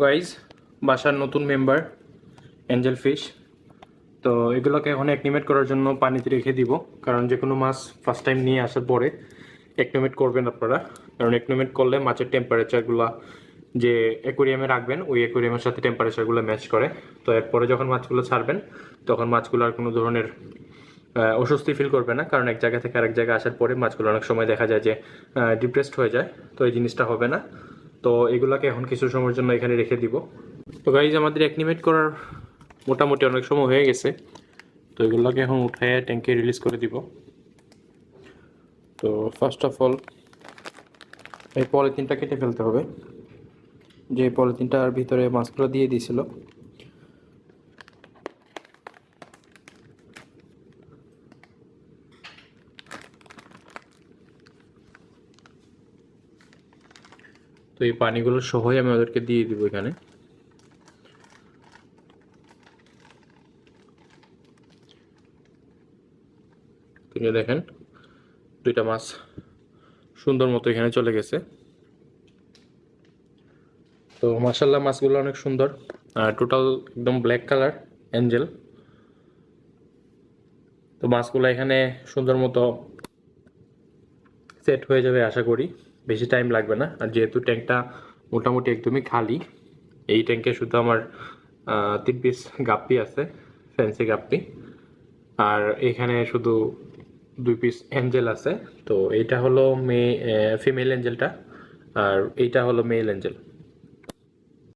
Guys বাসার নতুন member Angel fish তো এগুলোকে এখন অ্যাক্টিমেট করার জন্য পানিতে রেখে দিব, কারণ যে কোনো মাছ ফার্স্ট টাইম নিয়ে আসার পরে অ্যাক্টিমেট করবেন আপনারা। কারণ অ্যাক্টিমেট করলে মাছের টেম্পারেচারগুলো যে অ্যাকোরিয়ামে রাখবেন, ওই অ্যাকোরিয়ামের সাথে টেম্পারেচারগুলো ম্যাচ করে। তো এরপরে যখন মাছগুলো ছাড়বেন, তখন মাছগুলো আর কোনো ধরনের অস্বস্তি ফিল করবে না, কারণ এক জায়গা থেকে আরেক জায়গায় আসার পরে মাছগুলো অনেক সময় দেখা যায় যে ডিপ্রেসড হয়ে যায়। তো এই জিনিসটা হবে না। তো এগুলাকে এখন কিছু সময়ের জন্য এখানে রেখে দিব। তো গাইজ আমাদের অ্যাকনিমেট করার মোটামুটি অনেক সময় হয়ে গেছে। তো এগুলোকে এখন উঠে ট্যাঙ্কে রিলিজ করে দিব। তো ফার্স্ট অফ অল এই পলিথিনটা কেটে ফেলতে হবে। যে পলিথিনটার ভিতরে মাছগুলো দিয়ে দিয়েছিল তো এই পানিগুলো সহই আমি ওদেরকে দিয়ে দিব এখানে। তিনি দেখেন, দুইটা মাছ সুন্দর মতো এখানে চলে গেছে। তো মাসাল্লাহ মাছগুলো অনেক সুন্দর। আর টোটাল একদম ব্ল্যাক কালার অ্যাঞ্জেল তো মাছগুলো এখানে সুন্দর মতো সেট হয়ে যাবে আশা করি। বেশি টাইম লাগবে না। আর যেহেতু ট্যাঙ্কটা মোটামুটি একদমই খালি, এই ট্যাঙ্কে শুধু আমার তিন পিস গাপ্পি আছে ফ্যান্সি গাপ্পি। আর এখানে শুধু দুই পিস অ্যাঞ্জেল আছে। তো এটা হলো মেয়ে ফিমেল অ্যাঞ্জেলটা আর এইটা হলো মেল অ্যাঞ্জেল